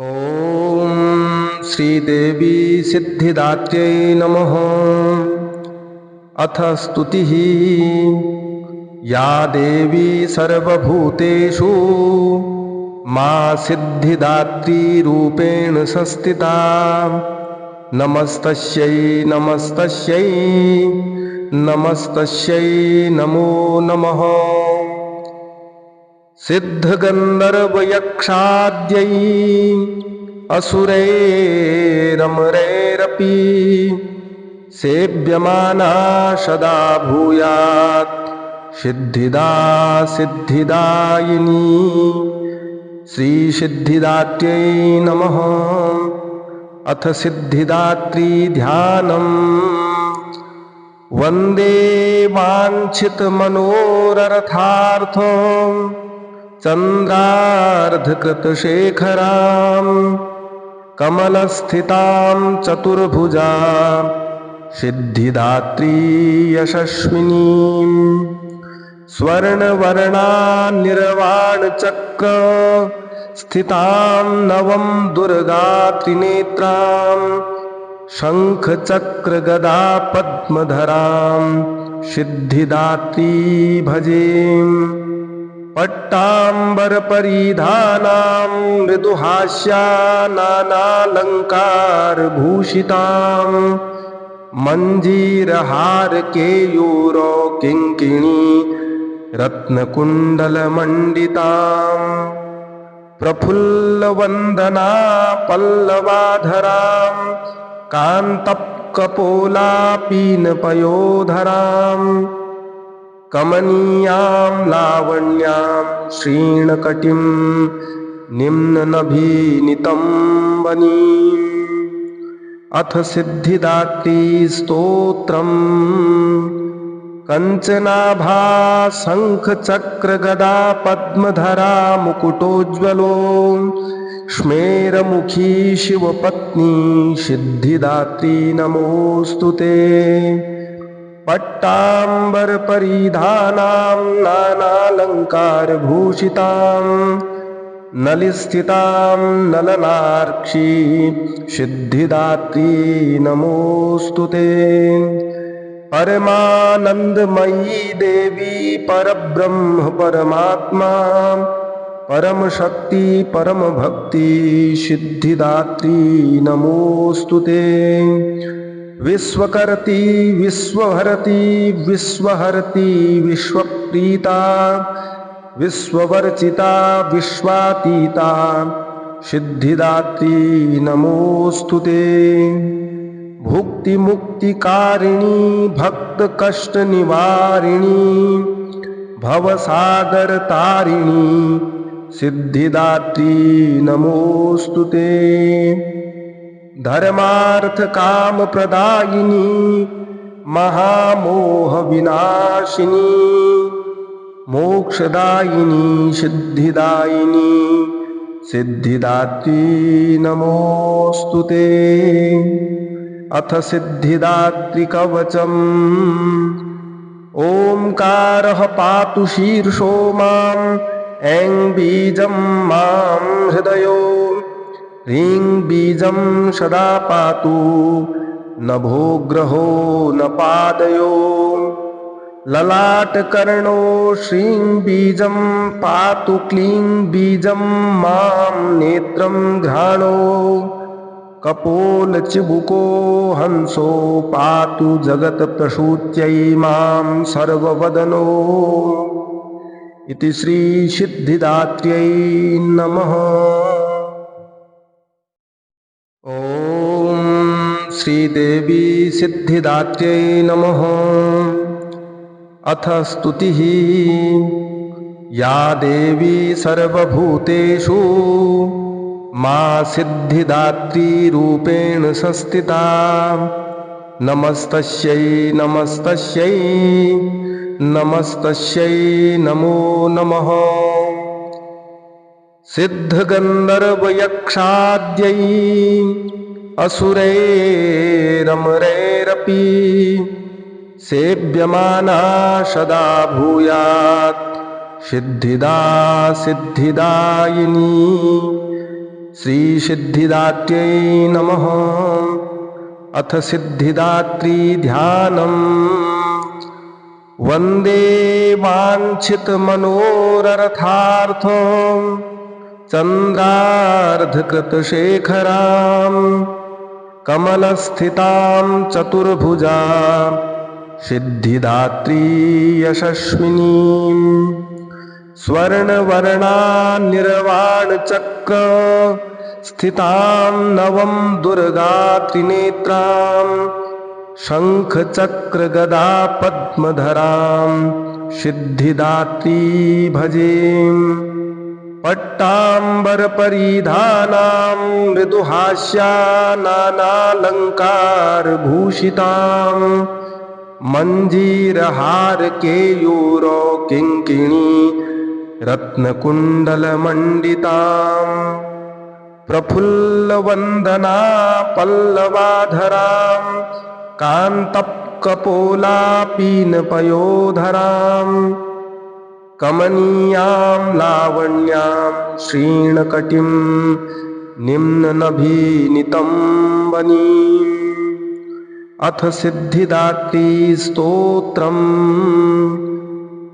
ॐ श्रीदेवी सिद्धिदात्र्यै नमः। अथ स्तुतिः। या देवी सर्वभूतेषु, मा सिद्धिदात्रीरूपेण संस्थिता। नमस्तस्यै नमस्तस्यै नमस्तस्यै, नमो नमः। सिद्धगन्धर्वयक्षाद्यै असुरैरमरैरपि सेव्यमाना सदा भूयात् सिद्धिदा सिद्धिदायिनी श्रीसिद्धिदात्र्यै नमः। अथ सिद्धिदात्री ध्यानम्। वंदे वाञ्छितमनोरथार्थम्। चन्द्रार्धकृतशेखरां कमलस्थितां चतुर्भुजा सिद्धिदात्री यशस्विनीं स्वर्णवर्णानिर्वाणचक्र स्थितां नवं दुर्गा त्रिनेत्रां शङ्खचक्रगदा पद्मधरां सिद्धिदात्री भजेम्। पट्टाम्बरपरिधानां मृदुहास्या नानालङ्कारभूषितां मञ्जीरहारकेयूरो किङ्किणी रत्नकुण्डलमण्डिताम् प्रफुल्लवन्दना पल्लवाधरां कान्तप्कपोलापीनपयोधराम् कमनीयां, लावण्यां, श्रीणकटिं निम्ननभीनितम्बनीम् अथ सिद्धिदात्री स्तोत्रम् कञ्चनाभा, शङ्खचक्रगदा, पद्मधरा, मुकुटोज्ज्वलो। स्मेरमुखी शिवपत्नी, सिद्धिदात्री, नमोऽस्तु ते। पट्टाम्बरपरिधानां नानालङ्कारभूषितां नलिस्थितां नलनार्क्षी सिद्धिदात्री नमोऽस्तु ते। परमानन्दमयी देवी परब्रह्म परमात्मा, परमशक्ति परमभक्ति सिद्धिदात्री नमोऽस्तु ते। विश्वकर्ति, विश्वहरति विश्वहरति, विश्वप्रीता, विश्ववर्चिता, विश्वातीता, सिद्धिदात्री नमोऽस्तु ते। भुक्तिमुक्तिकारिणी, भक्तकष्टनिवारिणी, भवसागरतारिणी, सिद्धिदात्री नमोऽस्तु ते। धर्मार्थ काम प्रदायिनी, महामोह विनाशिनी, मोक्षदायिनी, सिद्धिदायिनी, सिद्धिदात्री नमोऽस्तु ते। अथ सिद्धिदात्रिकवचम्। ओङ्कारः पातु शीर्षो माम्, ऐं बीजं माँ हृदयो। ह्रीं बीजं सदा पातु नभोग्रहो न पादयो। ललाटकर्णो, श्रीं बीजं पातु, क्लीं बीजं माँ नेत्रं घ्राणो। कपोलचिबुको, हंसो, पातु जगत्प्रसूत्यै माँ सर्ववदनो। इति श्रीसिद्धिदात्र्यै नमः। ॐ श्रीदेवी सिद्धिदात्र्यै नमः। अथ स्तुतिः। या देवी सर्वभूतेषु मा सिद्धिदात्रीरूपेण संस्थिता। नमस्तस्यै नमस्तस्यै नमस्तस्यै, नमो नमः। सिद्धगन्धर्वयक्षाद्यै असुरैरमरैरपि सेव्यमाना सदा भूयात् सिद्धिदा सिद्धिदायिनी श्रीसिद्धिदात्र्यै नमः। अथ सिद्धिदात्री ध्यानम्। वंदे वाञ्छितमनोरथार्थ चन्द्रार्धकृतशेखराम् कमलस्थितां चतुर्भुजा सिद्धिदात्री स्वर्णवर्णा निर्वाणचक्र स्थितां नवं दुर्गा त्रिनेत्रां शङ्खचक्रगदा पद्मधरां सिद्धिदात्री भजेम् पट्टाम्बरपरिधानां मृदुहास्या नानालङ्कारभूषितां मञ्जीरहारकेयूरो किङ्किणी रत्नकुण्डलमण्डिताम् प्रफुल्लवन्दना पल्लवाधरां कान्तप्कपोलापीनपयोधराम् कमनीयां लावण्यां श्रीणकटिं निम्ननभीनितं वनीम्। अथ सिद्धिदात्री स्तोत्रम्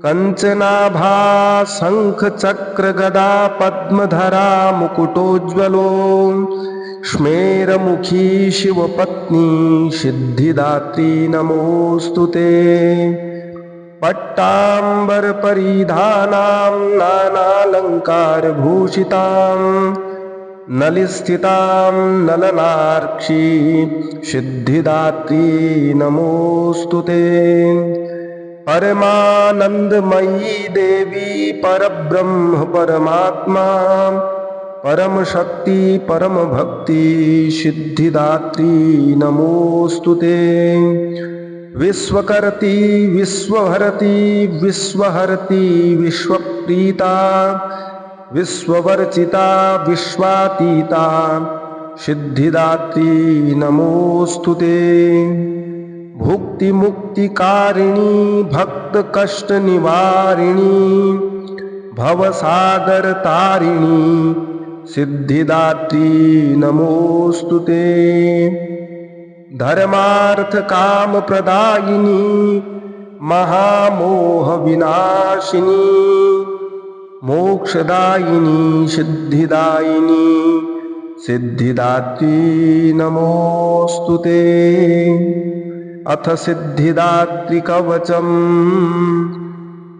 कञ्चनाभा शङ्खचक्रगदा पद्मधरा मुकुटोज्ज्वलो। स्मेरमुखी शिवपत्नी सिद्धिदात्री नमोऽस्तु ते। पट्टाम्बरपरिधानां नानालङ्कारभूषितां नलिस्थितां नलनार्क्षी सिद्धिदात्री नमोऽस्तु ते। परमानन्दमयी देवी परब्रह्म परमात्मा परम शक्ति परम भक्ति सिद्धिदात्री नमोऽस्तु ते। विश्वकर्ती, विश्वहरती विश्वहरती, विश्वप्रीता, विश्ववर्चिता, विश्वातीता, सिद्धिदात्री नमोऽस्तु ते। भुक्तिमुक्तिकारिणी, भक्तकष्टनिवारिणी, भवसागरतारिणी, सिद्धिदात्री नमोऽस्तु ते। धर्मार्थ काम प्रदायिनी महामोह विनाशिनी मोक्षदायिनी, सिद्धिदायिनी, सिद्धिदात्री नमोऽस्तु ते। अथ सिद्धिदात्रिकवचम्।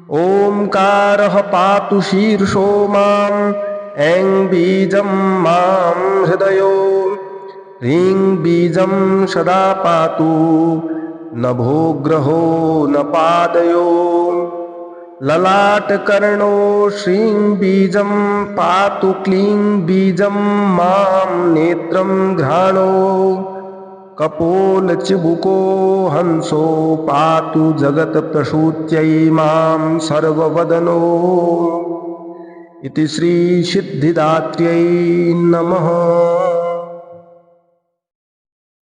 ओङ्कारः पातु शीर्षो माम्, ऐं बीजं माँ हृदयो। ह्रीं बीजं सदा पातु नभोग्रहो न पादयो। ललाटकर्णो श्रीं बीजं पातु क्लीं बीजं माँ नेत्रं घ्राणो। कपोलचिबुको हंसो पातु जगत्प्रसूत्यै माँ सर्ववदनो। इति श्रीसिद्धिदात्र्यै नमः।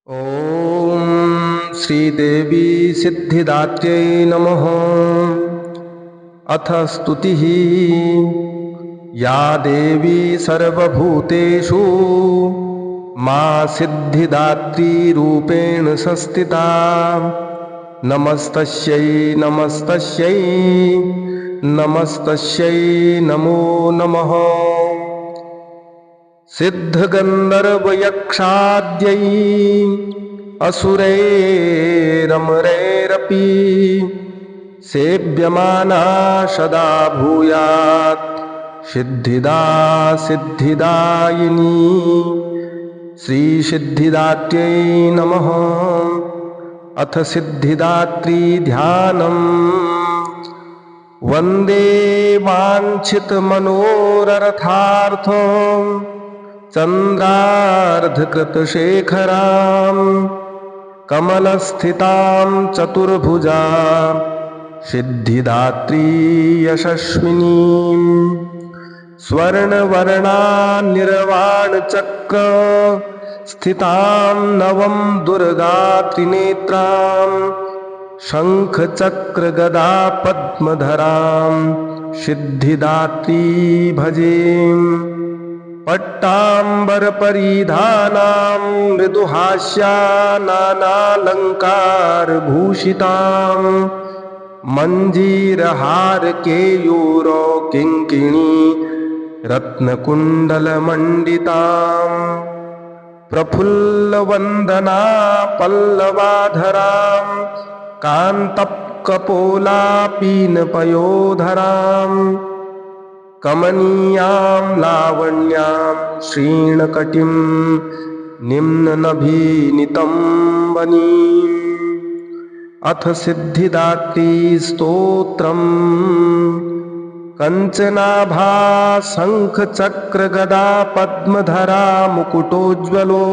ॐ श्रीदेवी सिद्धिदात्र्यै नमः। अथ स्तुतिः। या देवी सर्वभूतेषु मा सिद्धिदात्रीरूपेण संस्थिता। नमस्तस्यै नमस्तस्यै नमस्तस्यै, नमो नमः। सिद्धगन्धर्वयक्षाद्यै असुरैरमरैरपि सेव्यमाना सदा भूयात् सिद्धिदा सिद्धिदायिनी श्रीसिद्धिदात्र्यै नमः। अथ सिद्धिदात्री ध्यानम्। वंदे वाञ्छितमनोरथार्थम्। चन्द्रार्धकृतशेखराम् कमलस्थितां चतुर्भुजा सिद्धिदात्री स्वर्णवर्णा निर्वाणचक्र स्थितां नवं दुर्गा त्रिनेत्रां शङ्खचक्रगदा पद्मधरां सिद्धिदात्री भजेम् पट्टाम्बरपरिधानां मृदुहास्या नानालङ्कारभूषिताम् मञ्जीरहारकेयूरो किङ्किणी रत्नकुण्डलमण्डिताम् प्रफुल्लवन्दना पल्लवाधराम् कान्तप्कपोलापीनपयोधराम् कमनीयां लावण्यां श्रीणकटिं निम्ननभीनितं अथ सिद्धिदात्री स्तोत्रम्। कञ्चनाभा शङ्खचक्रगदा पद्मधरा मुकुटोज्ज्वलो।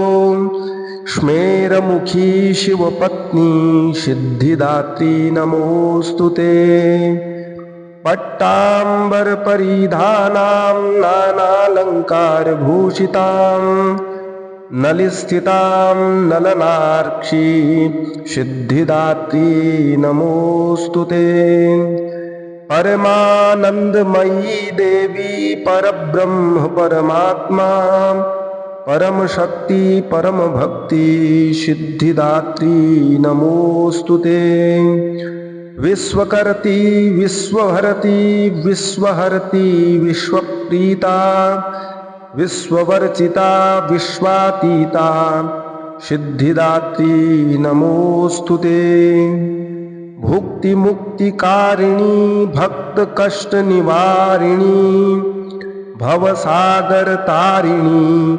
स्मेरमुखी शिवपत्नी सिद्धिदात्री नमोऽस्तु ते। पट्टाम्बरपरिधानां नानालङ्कारभूषितां नलिस्थितां नलनार्क्षी सिद्धिदात्री नमोऽस्तु ते। परमानन्दमयी देवी परब्रह्म परमात्मा, परमशक्ति परमभक्ति सिद्धिदात्री नमोऽस्तु ते। विश्वकर्ति, विश्वहरति विश्वहरति, विश्वप्रीता, विश्ववर्चिता, विश्वातीता, सिद्धिदात्री, नमोऽस्तु ते। भुक्तिमुक्तिकारिणी, भक्तकष्टनिवारिणी, भवसागरतारिणी,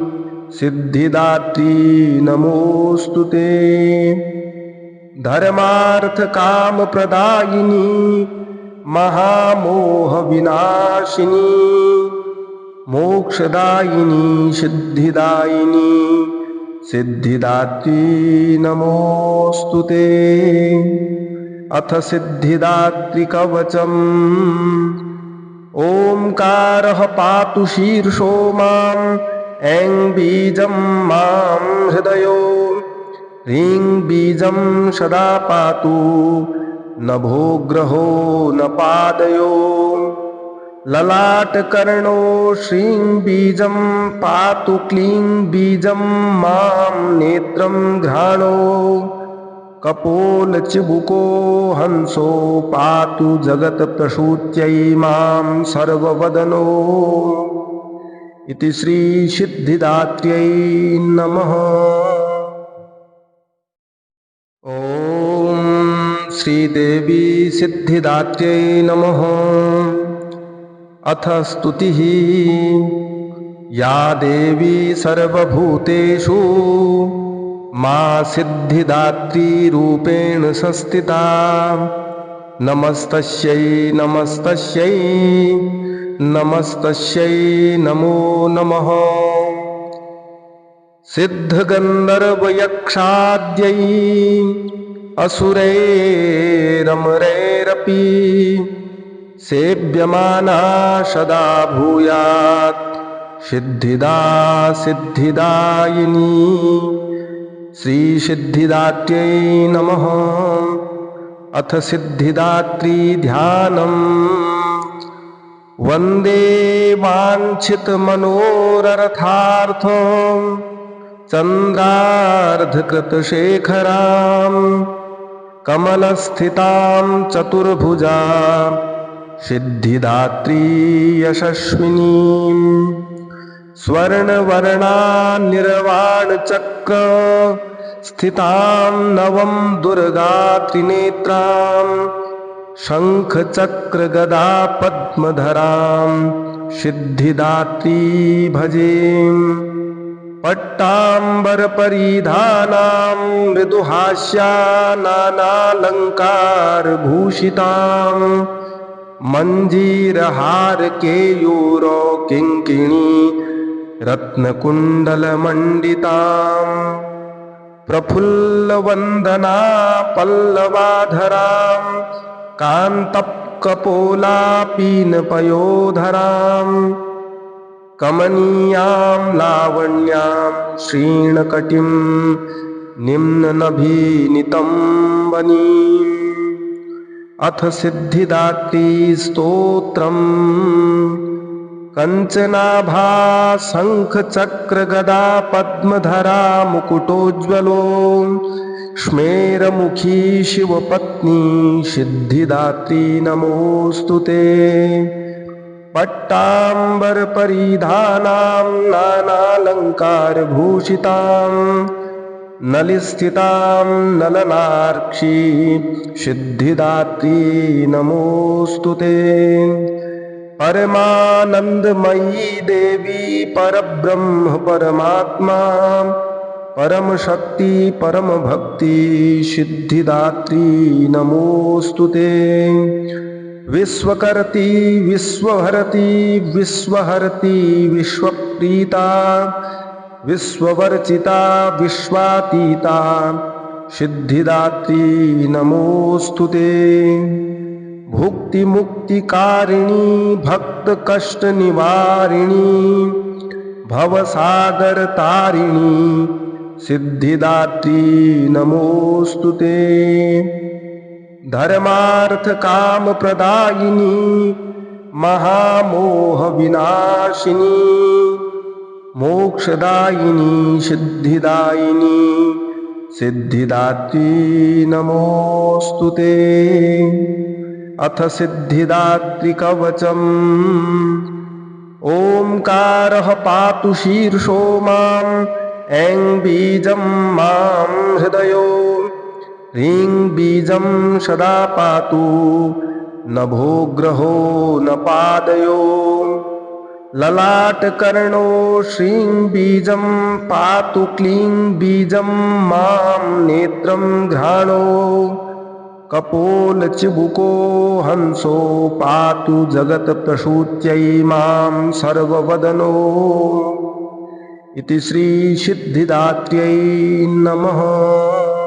सिद्धिदात्री, नमोऽस्तु ते। धर्मार्थ काम प्रदायिनी महामोह विनाशिनी मोक्षदायिनी, सिद्धिदायिनी, सिद्धिदात्री नमोऽस्तु ते। अथ सिद्धिदात्रिकवचम्। ओङ्कारः पातु शीर्षो माम्, ऐं बीजं माँ हृदयो। ह्रीं बीजं सदा पातु नभोग्रहो न पादयो। ललाटकर्णो श्रीं बीजं पातु क्लीं बीजं माँ नेत्रं घ्राणो। कपोलचिबुको हंसो पातु जगत्प्रसूत्यै माँ सर्ववदनो। इति श्रीसिद्धिदात्र्यै नमः। ॐ श्रीदेवी सिद्धिदात्र्यै नमः। अथ स्तुतिः। या देवी सर्वभूतेषु मा सिद्धिदात्रीरूपेण संस्थिता। नमस्तस्यै नमस्तस्यै नमस्तस्यै, नमो नमः। सिद्धगन्धर्वयक्षाद्यै असुरैरमरैरपि सेव्यमाना सदा भूयात् सिद्धिदा सिद्धिदायिनी श्रीसिद्धिदात्र्यै नमः। अथ सिद्धिदात्री ध्यानम्। वंदे वाञ्छितमनोरथार्थम्। चन्द्रार्धकृतशेखराम् कमलस्थितां चतुर्भुजा सिद्धिदात्री स्वर्णवर्णा निर्वाणचक्र स्थितां नवं दुर्गा त्रिनेत्रां शङ्खचक्रगदा पद्मधरां सिद्धिदात्री भजेम् पट्टाम्बरपरिधानां मृदुहास्या नानालङ्कारभूषितां मञ्जीरहारकेयूरो किङ्किणी रत्नकुण्डलमण्डिताम् प्रफुल्लवन्दना पल्लवाधरां कान्तप्कपोलापीनपयोधराम् कमनीयां लावण्यां श्रीणकटिं निम्ननभीनितं अथ सिद्धिदात्री स्तोत्रम् कञ्चनाभा शङ्खचक्रगदा पद्मधरा मुकुटोज्ज्वलो स्मेरमुखी शिवपत्नी सिद्धिदात्री नमोऽस्तु ते। पट्टाम्बरपरिधानां नानालङ्कारभूषिताम् नलिस्थितां नलनार्क्षी सिद्धिदात्री नमोऽस्तु ते। परमानन्दमयी देवी परब्रह्म परमात्मा परम शक्ति परम भक्ति सिद्धिदात्री नमोऽस्तु ते। विश्वकर्ति विश्वहरति विश्वहरति विश्वप्रीता विश्ववर्चिता विश्वातीता सिद्धिदात्री नमोऽस्तु ते। भुक्तिमुक्तिकारिणी भक्तकष्टनिवारिणी भवसागरतारिणी सिद्धिदात्री नमोऽस्तु ते धर्मार्थकामप्रदायिनी, महामोहविनाशिनी, मोक्षदायिनी, सिद्धिदायिनी, सिद्धिदात्री नमोऽस्तु ते। अथ सिद्धिदात्रिकवचम्। ओङ्कारः पातु शीर्षो माम्, ऐं बीजं माँ हृदयो। ह्रीं बीजं सदा पातु नभोग्रहो न पादयो। ललाटकर्णो श्रीं बीजं पातु, क्लीं बीजं माँ नेत्रं घ्राणो। कपोलचिबुको हंसो, पातु जगत्प्रसूत्यै माँ सर्ववदनो। इति श्रीसिद्धिदात्र्यै नमः।